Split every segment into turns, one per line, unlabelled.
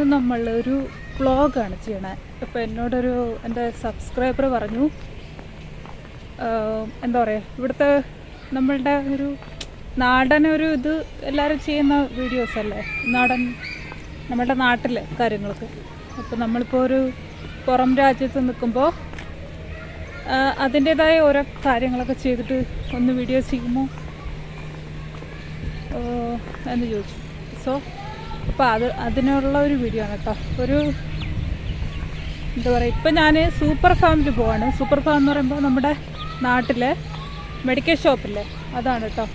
ഇന്ന് നമ്മൾ ഒരു വ്ളോഗാണ് ചെയ്യണേ. അപ്പോൾ എന്നോടൊരു എന്റെ സബ്സ്ക്രൈബർ പറഞ്ഞു എന്താ പറയുക ഇവിടുത്തെ നമ്മളുടെ ഒരു നാടൻ ഒരു ഇത് എല്ലാവരും ചെയ്യുന്ന വീഡിയോസ് അല്ലേ? നാടൻ നമ്മളുടെ നാട്ടിലെ കാര്യങ്ങളൊക്കെ. അപ്പോൾ നമ്മളിപ്പോൾ ഒരു പുറം രാജ്യത്ത് നിൽക്കുമ്പോൾ അതിന്റേതായ ഓരോ കാര്യങ്ങളൊക്കെ ചെയ്തിട്ട് ഒന്ന് വീഡിയോ ചെയ്യുമോ? എന്ന് ചോദിച്ചു. സോ അപ്പോൾ അത് അതിനുള്ള ഒരു വീഡിയോ ആണ് കേട്ടോ ഒരു എന്താ പറയുക ഇപ്പം ഞാൻ സൂപ്പർ ഫാമിൽ പോവാണ്. സൂപ്പർ ഫാം എന്ന് പറയുമ്പോൾ നമ്മുടെ നാട്ടിലെ മെഡിക്കൽ ഷോപ്പില്ലേ അതാണ് കേട്ടോ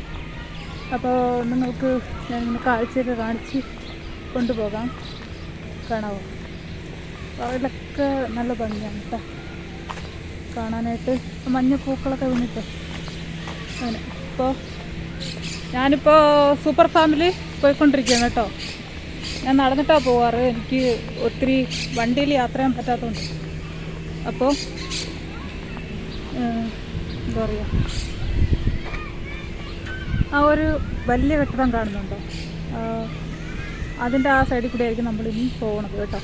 അപ്പോൾ നിങ്ങൾക്ക് ഞാൻ ഇങ്ങനെ കാഴ്ചയൊക്കെ കാണിച്ച് കൊണ്ടുപോകാം. കാണാവോ? അതിലൊക്കെ നല്ല ഭംഗിയാണ് കേട്ടോ കാണാനായിട്ട് മഞ്ഞ പൂക്കളൊക്കെ വീണിട്ട് അങ്ങനെ. ഇപ്പോൾ ഞാനിപ്പോൾ സൂപ്പർ ഫാമിൽ പോയിക്കൊണ്ടിരിക്കുകയാണ് കേട്ടോ ഞാൻ നടന്നിട്ടാണ് പോവാറ്. എനിക്ക് ഒത്തിരി വണ്ടിയിൽ യാത്ര ചെയ്യാൻ പറ്റാത്തതുകൊണ്ട് അപ്പോൾ എന്താ പറയുക ആ ഒരു വലിയ കെട്ടിടം കാണുന്നുണ്ടോ? അതിന്റെ ആ സൈഡിൽ കൂടെ ആയിരിക്കും നമ്മളിനി പോകണത് കേട്ടോ.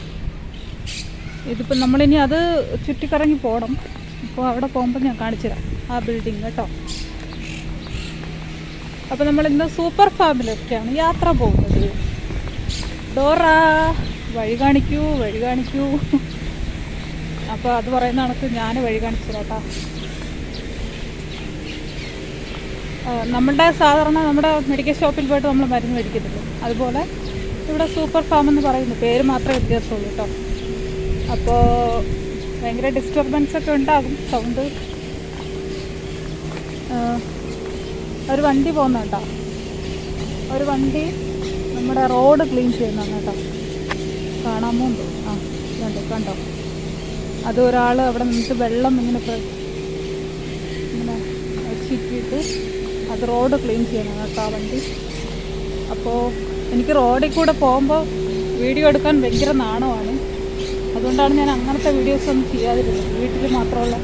ഇതിപ്പോൾ നമ്മളിനി അത് ചുറ്റിക്കറങ്ങി പോകണം അപ്പോൾ അവിടെ പോകുമ്പോൾ ഞാൻ കാണിച്ചു തരാം ആ ബിൽഡിങ് കേട്ടോ. അപ്പോൾ നമ്മൾ ഇന്ന് സൂപ്പർ ഫാമിലൊക്കെയാണ് യാത്ര പോകുന്നത്. ഡോറ. വഴി കാണിക്കൂ വഴി കാണിക്കൂ. അപ്പോൾ അത് പറയുന്ന കണക്ക് ഞാൻ വഴി കാണിച്ചു കേട്ടോ നമ്മളുടെ സാധാരണ നമ്മുടെ മെഡിക്കൽ ഷോപ്പിൽ പോയിട്ട് നമ്മൾ മരുന്ന് മേടിക്കത്തില്ല? അതുപോലെ ഇവിടെ സൂപ്പർ ഫാം എന്ന് പറയുന്നു. പേര് മാത്രമേ വ്യത്യാസമുള്ളൂ കേട്ടോ അപ്പോൾ ഭയങ്കര ഡിസ്റ്റർബൻസ് ഒക്കെ ഉണ്ടാകും സൗണ്ട് ഒരു വണ്ടി പോകുന്നുണ്ടോ ഒരു വണ്ടി നമ്മുടെ റോഡ് ക്ലീൻ ചെയ്യുന്നതാണ് കേട്ടോ. കാണാമോ? ആ കണ്ടോ കണ്ടോ? അത് ഒരാൾ അവിടെ നിന്നിട്ട് വെള്ളം ഇങ്ങനെ ഇങ്ങനെ ചിറ്റിയിട്ട് അത് റോഡ് ക്ലീൻ ചെയ്യണം കേട്ടോ ആ വണ്ടി. അപ്പോൾ എനിക്ക് റോഡിൽ കൂടെ പോകുമ്പോൾ വീഡിയോ എടുക്കാൻ ഭയങ്കര നാണമാണ്. അതുകൊണ്ടാണ് ഞാൻ അങ്ങനത്തെ വീഡിയോസ് ഒന്നും ചെയ്യാതിരുന്നത്. വീട്ടിൽ മാത്രമുള്ള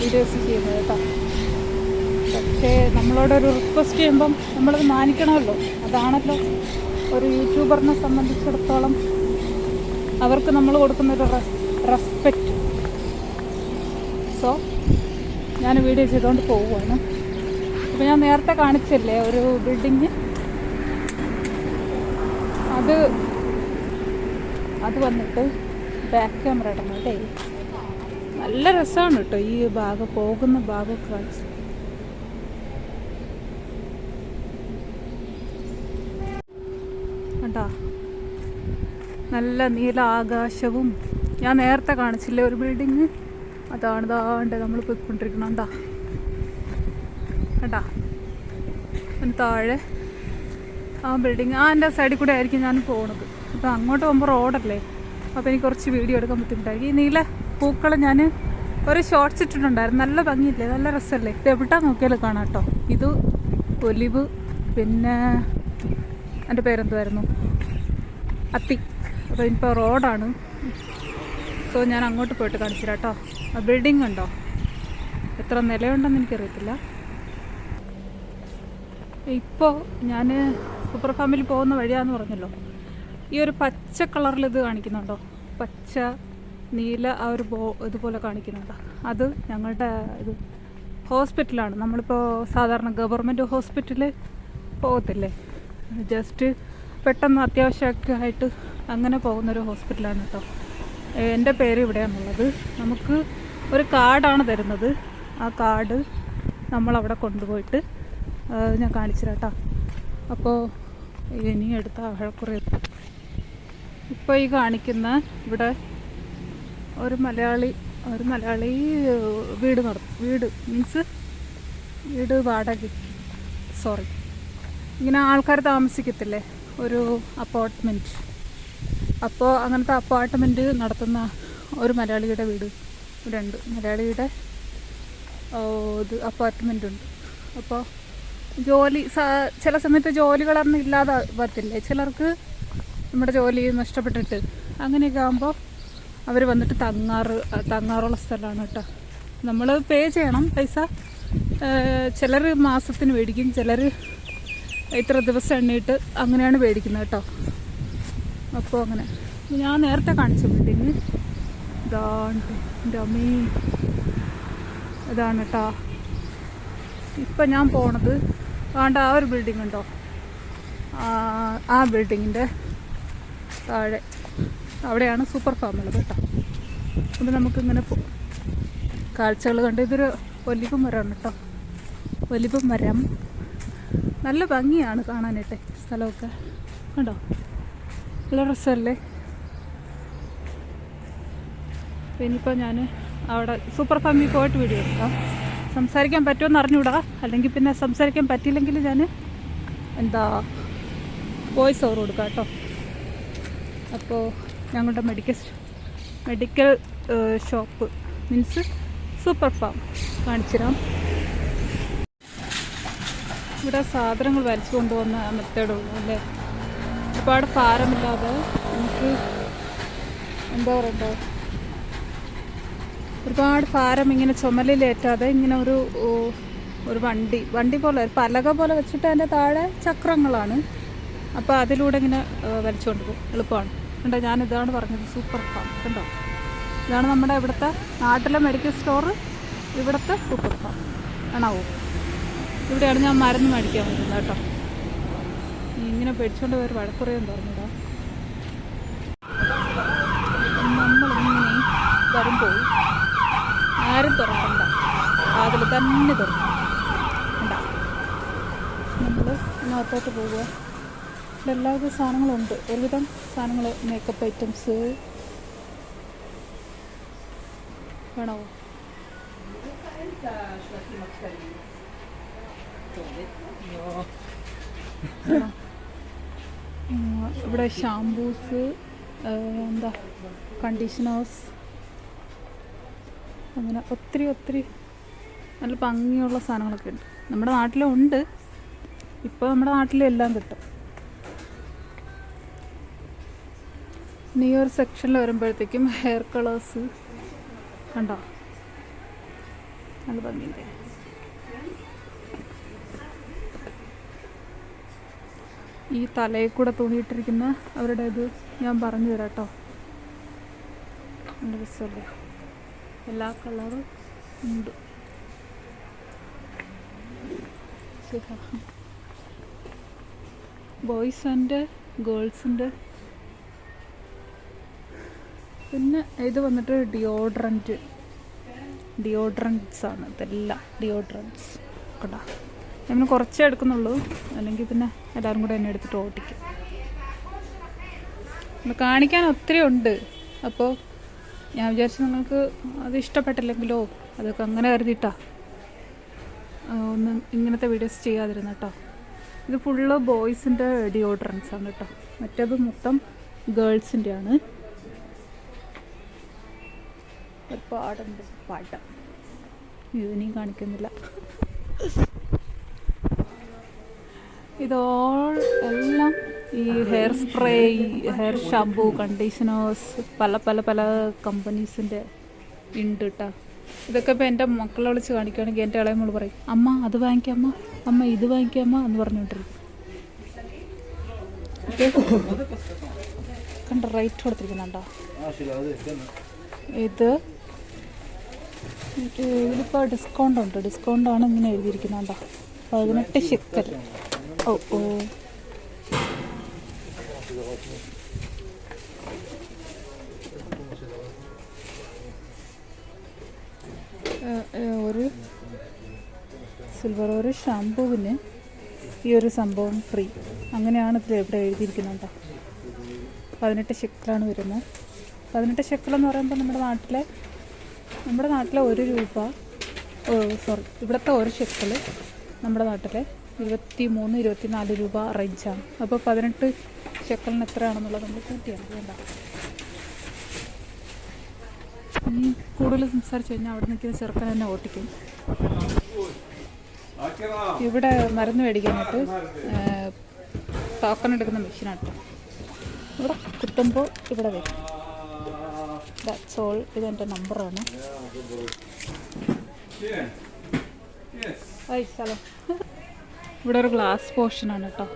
വീഡിയോസ് ചെയ്യുന്നത് കേട്ടോ. പക്ഷേ നമ്മളോടൊരു റിക്വസ്റ്റ് ചെയ്യുമ്പം നമ്മളത് മാനിക്കണമല്ലോ. അതാണല്ലോ ഒരു യൂട്യൂബറിനെ സംബന്ധിച്ചിടത്തോളം അവർക്ക് നമ്മൾ കൊടുക്കുന്നൊരു റെസ്പെക്റ്റ് സോ ഞാൻ വീഡിയോ ചെയ്തുകൊണ്ട് പോവുകയാണ്. അപ്പോൾ ഞാൻ നേരത്തെ കാണിച്ചില്ലേ ഒരു ബിൽഡിങ് അത് അത് വന്നിട്ട് ബാക്ക് ക്യാമറ ഇടണം കേട്ടേ നല്ല രസമാണ് കേട്ടോ ഈ ഭാഗം പോകുന്ന ഭാഗമൊക്കെ കാണിച്ച്. കണ്ടാ? നല്ല നീല ആകാശവും. ഞാൻ നേരത്തെ കാണിച്ചില്ലേ ഒരു ബിൽഡിങ് അതാണ് താണ്ട് നമ്മൾ പോയിക്കൊണ്ടിരിക്കണം എന്താ കേട്ടാ അതിന് താഴെ ആ ബിൽഡിങ് ആ എന്റെ സൈഡിൽ കൂടെ ആയിരിക്കും ഞാൻ പോണത്. അപ്പോൾ അങ്ങോട്ട് പോകുമ്പോൾ റോഡല്ലേ അപ്പോൾ എനിക്ക് കുറച്ച് വീഡിയോ എടുക്കാൻ ബുദ്ധിമുട്ടായിരിക്കും ഈ നീല പൂക്കൾ ഞാൻ ഒരു ഷോർട്ട്സ് ഇട്ടിട്ടുണ്ടായിരുന്നു. നല്ല ഭംഗിയില്ലേ? നല്ല രസമല്ലേ ഇത് എവിടെ നോക്കിയാലും കാണാം കേട്ടോ. ഇത് ഒലിവ് പിന്നെ എന്റെ പേരെന്തുമായിരുന്നു അത്തി അപ്പോൾ ഇപ്പോൾ റോഡാണ്. സോ ഞാൻ അങ്ങോട്ട് പോയിട്ട് കാണിച്ചു കേട്ടോ. ആ ബിൽഡിംഗ് ഉണ്ടോ? എത്ര നിലയുണ്ടെന്ന് എനിക്കറിയത്തില്ല. ഇപ്പോൾ ഞാൻ സൂപ്പർ ഫാമിൽ പോകുന്ന വഴിയാന്ന് പറഞ്ഞല്ലോ. ഈ ഒരു പച്ച കളറിൽ ഇത് കാണിക്കുന്നുണ്ടോ? പച്ച നീല ആ ഒരു ബോ ഇതുപോലെ കാണിക്കുന്നുണ്ടോ? അത് ഞങ്ങളുടെ ഇത് ഹോസ്പിറ്റലാണ് നമ്മളിപ്പോൾ സാധാരണ ഗവൺമെന്റ് ഹോസ്പിറ്റലിൽ പോകത്തില്ലേ? ജസ്റ്റ് പെട്ടെന്ന് അത്യാവശ്യമൊക്കെ ആയിട്ട് അങ്ങനെ പോകുന്നൊരു ഹോസ്പിറ്റലാണ് കേട്ടോ എന്റെ പേര് ഇവിടെയാണുള്ളത്. നമുക്ക് ഒരു കാർഡാണ് തരുന്നത്. ആ കാർഡ് നമ്മളവിടെ കൊണ്ടുപോയിട്ട് ഞാൻ കാണിച്ചു കേട്ടോ അപ്പോൾ ഇനി എടുത്ത ആഴക്കുറി ഇപ്പോൾ ഈ കാണിക്കുന്ന ഇവിടെ ഒരു മലയാളി ഒരു മലയാളി വീട് നടത്തും വീട് മീൻസ് വീട് വാടക സോറി ഇങ്ങനെ ആൾക്കാർ താമസിക്കത്തില്ലേ? ഒരു അപ്പാർട്ട്മെന്റ് അപ്പോൾ അങ്ങനത്തെ അപ്പാർട്ട്മെന്റ് നടത്തുന്ന ഒരു മലയാളിയുടെ വീട് ഉണ്ട് മലയാളിയുടെ ഇത് അപ്പാർട്ട്മെന്റ് ഉണ്ട്. അപ്പോൾ ജോലി ചില സമയത്ത് ജോലികളൊന്നും ഇല്ലാതെ വരത്തില്ലേ ചിലർക്ക് നമ്മുടെ ജോലി നഷ്ടപ്പെട്ടിട്ട്. അങ്ങനെയൊക്കെ ആകുമ്പോൾ അവർ വന്നിട്ട് തങ്ങാറ് തങ്ങാറുള്ള സ്ഥലമാണ് കേട്ടോ. നമ്മൾ പേ ചെയ്യണം. പൈസ ചിലർ മാസത്തിന് മേടിക്കും. ചിലർ ഇത്ര ദിവസം എണ്ണിയിട്ട് അങ്ങനെയാണ് മേടിക്കുന്നത് കേട്ടോ. അപ്പോൾ അങ്ങനെ. ഞാൻ നേരത്തെ കാണിച്ച ബിൽഡിങ് ഇതാണ് എന്റെ അമ്മീ. ഇതാണ് കേട്ടോ. ഇപ്പം ഞാൻ പോണത് വേണ്ട ആ ഒരു ബിൽഡിംഗ് ഉണ്ടോ? ആ- ബിൽഡിങ്ങിന്റെ താഴെ. അവിടെയാണ് സൂപ്പർ ഫാം ഉള്ളത് കേട്ടോ. അപ്പം നമുക്കിങ്ങനെ കാഴ്ചകൾ കണ്ട് ഇതൊരു വലിപ്പം മരമാണ് കേട്ടോ. വലിപ്പം മരം നല്ല ഭംഗിയാണ് കാണാനായിട്ട് സ്ഥലമൊക്കെ. കണ്ടോ? നല്ല രസമല്ലേ? ഇനിയിപ്പോൾ ഞാൻ അവിടെ സൂപ്പർ ഫാമിൽ പോയിട്ട് വീഡിയോ എടുക്കാം. സംസാരിക്കാൻ പറ്റുമെന്ന് അറിഞ്ഞൂടാ. അല്ലെങ്കിൽ പിന്നെ സംസാരിക്കാൻ പറ്റിയില്ലെങ്കിൽ ഞാൻ എന്താ വോയിസ് ഓവർ കൊടുക്കാം കേട്ടോ. അപ്പോൾ ഞങ്ങളുടെ medical medical shop means Super Pharm കാണിച്ചുതരാം. ഇവിടെ സാധനങ്ങൾ വലിച്ചു കൊണ്ടുവന്ന മെത്തേഡുള്ളൂ അല്ലേ? ഒരുപാട് ഭാരമില്ലാതെ നമുക്ക് എന്താ പറയണ്ടേ? ഒരുപാട് ഭാരം ഇങ്ങനെ ചുമലിലേറ്റാതെ ഇങ്ങനെ ഒരു ഒരു വണ്ടി വണ്ടി പോലെ ഒരു പലക പോലെ വെച്ചിട്ട് അതിന്റെ താഴെ ചക്രങ്ങളാണ്. അപ്പോൾ അതിലൂടെ ഇങ്ങനെ വലിച്ചുകൊണ്ട് പോകും എളുപ്പമാണ്. കണ്ടോ? ഞാൻ ഇതാണ് പറഞ്ഞത് സൂപ്പർ ഫാം. കണ്ടോ? ഇതാണ് നമ്മുടെ ഇവിടുത്തെ നാട്ടിലെ മെഡിക്കൽ സ്റ്റോർ ഇവിടുത്തെ സൂപ്പർ ഫാം. ആണാവോ ഇവിടെയാണ് ഞാൻ മരുന്ന് മേടിക്കാൻ വരുന്നത് കേട്ടോ. ഇങ്ങനെ പേടിച്ചുകൊണ്ട് പോയൊരു വഴക്കുറയും പറഞ്ഞതാ നമ്മളിങ്ങനെ വരുമ്പോൾ ആരും തുറക്കണ്ട. അതിൽ തന്നെ തുറക്കണം നമ്മൾ ഇതിനകത്തോട്ട് പോവുക. ഇവിടെ എല്ലാവിധ സാധനങ്ങളുണ്ട്. ഒരുവിധം സാധനങ്ങൾ മേക്കപ്പ് ഐറ്റംസ് വേണോ? ഇവിടെ ഷാംപൂസ് എന്താ കണ്ടീഷണേഴ്സ് അങ്ങനെ ഒത്തിരി ഒത്തിരി നല്ല ഭംഗിയുള്ള സാധനങ്ങളൊക്കെ ഉണ്ട്. നമ്മുടെ നാട്ടിലും ഉണ്ട് ഇപ്പോൾ നമ്മുടെ നാട്ടിലും എല്ലാം കിട്ടും. ഇനി ഒരു സെക്ഷനിൽ വരുമ്പോഴത്തേക്കും ഹെയർ കളേഴ്സ് കണ്ടോ? നല്ല ഭംഗിയുണ്ട്. ഈ തലയിൽ കൂടെ തുണിയിട്ടിരിക്കുന്ന അവരുടെ ഇത് ഞാൻ പറഞ്ഞു തരാം കേട്ടോ. നല്ല രസമല്ലേ? എല്ലാ കളറും ഉണ്ട്. ബോയ്സ് ആൻഡ് ഗേൾസ് ഉണ്ട്. പിന്നെ ഇത് വന്നിട്ട് ഡിയോഡ്രന്റ് ഡിയോഡ്രൻസ് ആണ്. ഇതെല്ലാം ഡിയോഡ്രൻസ് കേട്ടോ നമ്മൾ കുറച്ചേ എടുക്കുന്നുള്ളൂ. അല്ലെങ്കിൽ പിന്നെ എല്ലാവരും കൂടെ എന്നെ എടുത്തിട്ട് ഓട്ടിക്കും ഇത് കാണിക്കാൻ ഒത്തിരി ഉണ്ട്. അപ്പോൾ ഞാൻ വിചാരിച്ചു നിങ്ങൾക്ക് അത് ഇഷ്ടപ്പെട്ടില്ലെങ്കിലോ അതൊക്കെ അങ്ങനെ കരുതിയിട്ടാ. ഒന്ന് ഇങ്ങനത്തെ വീഡിയോസ് ചെയ്യാതിരുന്ന കേട്ടോ. ഇത് ഫുള്ള് ബോയ്സിന്റെ ഡിയോഡ്രൻസ് ആണ് കേട്ടോ. മറ്റേത് മൊത്തം ഗേൾസിന്റെ ആണ് ഒരുപാടുണ്ട് പാട്ട് ഇതിനെയും കാണിക്കുന്നില്ല. ഇതോൾ എല്ലാം ഈ hair spray hair shampoo conditioners പല പല പല കമ്പനീസിന്റെ ഉണ്ട് കേട്ടോ ഇതൊക്കെ ഇപ്പോൾ എന്റെ മക്കളെ വിളിച്ച് കാണിക്കുകയാണെങ്കിൽ എന്റെ ഇളയ മോൾ പറയും അമ്മ അത് വാങ്ങിക്കാമ്മ അമ്മ. ഇത് വാങ്ങിക്കാമ്മ എന്ന് പറഞ്ഞുകൊണ്ടിരിക്കും. കണ്ട റേറ്റ് കൊടുത്തിരിക്കുന്നുണ്ടോ? ഇത് ഇതിപ്പോൾ ഡിസ്കൗണ്ട് ഉണ്ട്. ഡിസ്കൗണ്ടാണ് ഇങ്ങനെ എഴുതിയിരിക്കുന്നുണ്ടോ? പതിനെട്ട് ശിക്കൽ. Oh. ഏഹ്, ഒരു സിൽവർ ഒരു ഷാംപൂവിന് ഈ ഒരു സംഭവം ഫ്രീ അങ്ങനെയാണ് ഇതിൽ ഇവിടെ എഴുതിയിരിക്കുന്നത് പതിനെട്ട് ശക്കളാണ് വരുന്നത് പതിനെട്ട് ശക്കളെന്ന് പറയുമ്പോൾ നമ്മുടെ നാട്ടിലെ നമ്മുടെ നാട്ടിലെ ഒരു രൂപ ഓ സോറി ഇവിടുത്തെ ഒരു ശക്കൾ നമ്മുടെ നാട്ടിലെ ഇരുപത്തി മൂന്ന് ഇരുപത്തി നാല് രൂപ റേഞ്ചാണ്. അപ്പോൾ പതിനെട്ട് ചെക്കലിന് എത്രയാണെന്നുള്ളത് നമ്മൾ കൂട്ടിയാണ് വേണ്ട. ഇനി കൂടുതൽ സംസാരിച്ചു കഴിഞ്ഞാൽ അവിടെ നിൽക്കുന്ന ചെറുക്കൻ തന്നെ ഓട്ടിക്കും. ഇവിടെ മരുന്ന് മേടിക്കാനായിട്ട് ടോക്കൺ എടുക്കുന്ന മെഷീനാട്ടോ ഇവിടെ കുത്തുമ്പോൾ ഇവിടെ വരും. ദാറ്റ്സ് ഓൾ ഇതെന്റെ നമ്പറാണ് ഹായ് സ്ഥലം ഇവിടെ ഒരു ഗ്ലാസ് പോർഷനാണ് കേട്ടോ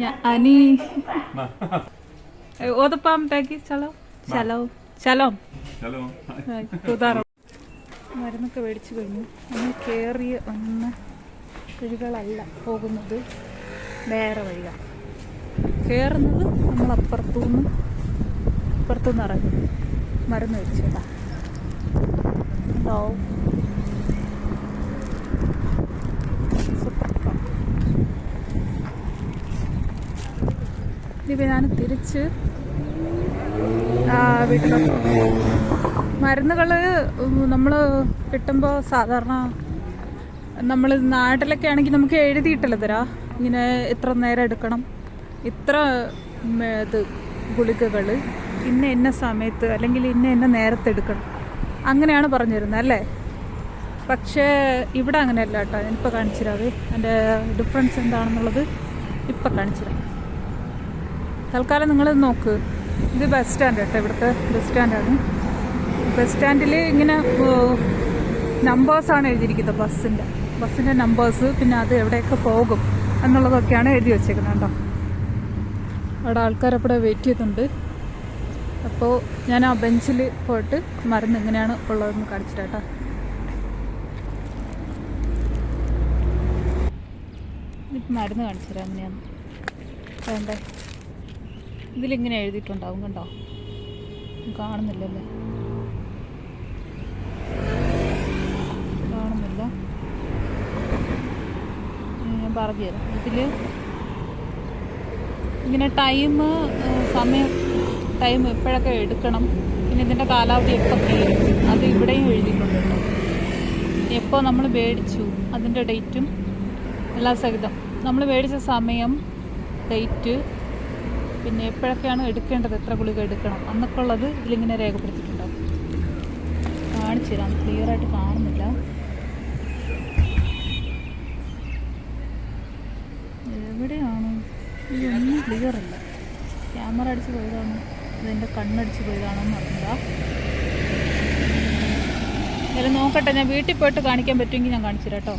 ഞാൻ അനി. ഓതപ്പാം ബാക്കി ചലോ. ചലോ. ചലോ.
ഹലോ
ഉദാഹരണം മരുന്നൊക്കെ മേടിച്ചു കഴിഞ്ഞു. ഒന്ന് കയറിയ ഒന്ന് വഴികളല്ല പോകുന്നത്. വേറെ വഴിയാണ് കയറുന്നത് നമ്മൾ അപ്പുറത്തുനിന്ന് അപ്പുറത്തുനിന്ന് ഇറങ്ങി. മരുന്ന് മേടിച്ചേട്ടാ ഹലോ. ഇപ്പം ഞാൻ തിരിച്ച് മരുന്നുകൾ നമ്മൾ കിട്ടുമ്പോൾ സാധാരണ നമ്മൾ നാട്ടിലൊക്കെ ആണെങ്കിൽ നമുക്ക് എഴുതിയിട്ടല്ലോ തരാ? ഇങ്ങനെ ഇത്ര നേരം എടുക്കണം. ഇത്ര ഇത് ഗുളികകൾ ഇന്ന ഇന്ന സമയത്ത് അല്ലെങ്കിൽ ഇന്ന ഇന്ന നേരത്തെ എടുക്കണം. അങ്ങനെയാണ് പറഞ്ഞു തരുന്നത് അല്ലേ? പക്ഷേ ഇവിടെ അങ്ങനെയല്ല കേട്ടോ. ഞാനിപ്പോൾ കാണിച്ചു തരാവേ എന്റെ ഡിഫറൻസ് എന്താണെന്നുള്ളത് ഇപ്പം കാണിച്ചു തരാം തൽക്കാലം നിങ്ങൾ നോക്ക്. ഇത് ബസ് സ്റ്റാൻഡ് കേട്ടോ ഇവിടുത്തെ ബസ് സ്റ്റാൻഡാണ് ബസ് സ്റ്റാൻഡിൽ ഇങ്ങനെ നമ്പേഴ്സാണ് എഴുതിയിരിക്കുന്നത് ബസ്സിന്റെ ബസ്സിന്റെ നമ്പേഴ്സ് പിന്നെ അത് എവിടെയൊക്കെ പോകും എന്നുള്ളതൊക്കെയാണ് എഴുതി വെച്ചേക്കുന്നത് കേട്ടോ. അവിടെ ആൾക്കാരപ്പോടെ വെയിറ്റ് ചെയ്തിട്ടുണ്ട് അപ്പോൾ ഞാൻ ആ ബെഞ്ചിൽ പോയിട്ട് മരുന്ന് എങ്ങനെയാണ് ഉള്ളതെന്ന് കാണിച്ചിട്ട് കേട്ടോ. ഇപ്പം മരുന്ന് കാണിച്ചു തരാം എങ്ങനെയാണ് വേണ്ടേ? ഇതിലിങ്ങനെ എഴുതിയിട്ടുണ്ടാവും കണ്ടോ? കാണുന്നില്ലല്ലേ? കാണുന്നില്ല. ഞാൻ പറഞ്ഞു തരാം. ഇതിൽ ഇങ്ങനെ ടൈം സമയം ടൈം എപ്പോഴൊക്കെ എടുക്കണം പിന്നെ ഇതിന്റെ കാലാവധി എപ്പോൾ തീരും അത് ഇവിടെയും എഴുതിയിട്ടുണ്ട് എപ്പോൾ നമ്മൾ മേടിച്ചു അതിന്റെ ഡേറ്റും എല്ലാ സഹിതം. നമ്മൾ മേടിച്ച സമയം ഡേറ്റ് പിന്നെ എപ്പോഴൊക്കെയാണ് എടുക്കേണ്ടത്? എത്ര ഗുളിക എടുക്കണം? എന്നൊക്കെ ഉള്ളത് ഇതിലിങ്ങനെ രേഖപ്പെടുത്തിയിട്ടുണ്ടാവും കാണിച്ചു തരാം. ക്ലിയർ ആയിട്ട് കാണുന്നില്ല. എവിടെയാണ്? ഇതൊന്നും ക്ലിയർ അല്ല. ക്യാമറ അടിച്ച് പോയതാണ്. ഇതെന്റെ കണ്ണടിച്ച് പോയതാണോ എന്ന് അറിഞ്ഞില്ല. എന്തായാലും നോക്കട്ടെ. ഞാൻ വീട്ടിൽ പോയിട്ട് കാണിക്കാൻ പറ്റുമെങ്കിൽ ഞാൻ കാണിച്ചു തരാം കേട്ടോ.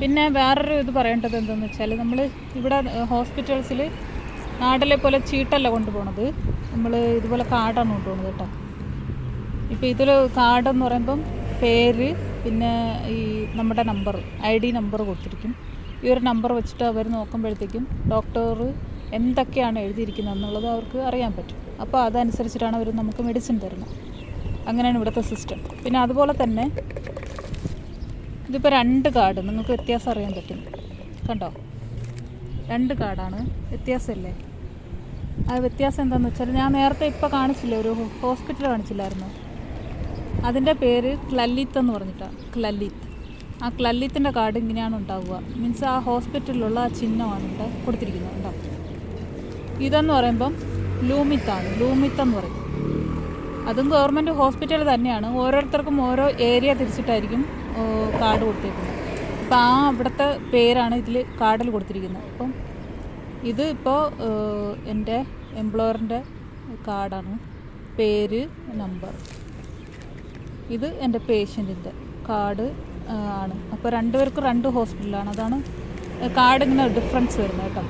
പിന്നെ വേറൊരു ഇത് പറയേണ്ടത് എന്താണെന്ന് വെച്ചാൽ നമ്മൾ ഇവിടെ ഹോസ്പിറ്റൽസിൽ നാട്ടിലെ പോലെ ചീട്ടല്ല കൊണ്ടുപോകണത് നമ്മൾ ഇതുപോലെ കാർഡാണ് കൊണ്ടുപോകുന്നത് കേട്ടോ. ഇപ്പോൾ ഇതിൽ കാർഡ് എന്ന് പറയുമ്പം പേര് പിന്നെ ഈ നമ്മുടെ നമ്പർ ഐ ഡി നമ്പർ കൊടുത്തിരിക്കും. ഈ ഒരു നമ്പർ വെച്ചിട്ട് അവർ നോക്കുമ്പോഴത്തേക്കും ഡോക്ടർ എന്തൊക്കെയാണ് എഴുതിയിരിക്കുന്നത് എന്നുള്ളത് അവർക്ക് അറിയാൻ പറ്റും. അപ്പോൾ അതനുസരിച്ചിട്ടാണ് അവർ നമുക്ക് മെഡിസിൻ തരുന്നത്. അങ്ങനെയാണ് ഇവിടുത്തെ സിസ്റ്റം. പിന്നെ അതുപോലെ തന്നെ ഇതിപ്പോൾ രണ്ട് കാർഡ് നിങ്ങൾക്ക് വ്യത്യാസം അറിയാൻ പറ്റും. കണ്ടോ? രണ്ട് കാർഡാണ്. വ്യത്യാസമല്ലേ? ആ വ്യത്യാസം എന്താണെന്ന് വെച്ചാൽ ഞാൻ നേരത്തെ ഇപ്പോൾ കാണിച്ചില്ല ഒരു ഹോസ്പിറ്റൽ കാണിച്ചില്ലായിരുന്നു. അതിന്റെ പേര് ക്ലല്ലിത്ത് എന്ന് പറഞ്ഞിട്ടാണ് ക്ലല്ലിത്ത്. ആ ക്ലല്ലിത്തിന്റെ കാർഡ് ഇങ്ങനെയാണ് ഉണ്ടാവുക. മീൻസ് ആ ഹോസ്പിറ്റലിലുള്ള ആ ചിഹ്നമാണ് ഇവിടെ കൊടുത്തിരിക്കുന്നത് ഉണ്ടാവും ഇതെന്ന് പറയുമ്പം ലൂമിത്താണ്. ലൂമിത്ത് എന്ന് പറയും. അതും ഗവൺമെന്റ് ഹോസ്പിറ്റൽ തന്നെയാണ്. ഓരോരുത്തർക്കും ഓരോ ഏരിയ തിരിച്ചിട്ടായിരിക്കും കാർഡ് കൊടുത്തേക്കുന്നത്. അപ്പോൾ ആ അവിടുത്തെ പേരാണ് ഇതിൽ കാർഡിൽ കൊടുത്തിരിക്കുന്നത്. അപ്പം ഇത് ഇപ്പോൾ എന്റെ എംപ്ലോയറിന്റെ കാർഡാണ്. പേര് നമ്പർ. ഇത് എന്റെ പേഷ്യന്റിന്റെ കാർഡ് ആണ്. അപ്പോൾ രണ്ടുപേർക്കും രണ്ട് ഹോസ്പിറ്റലാണ് അതാണ് കാർഡ് ഇങ്ങനെ ഡിഫറൻസ് വരുന്നത് കേട്ടോ.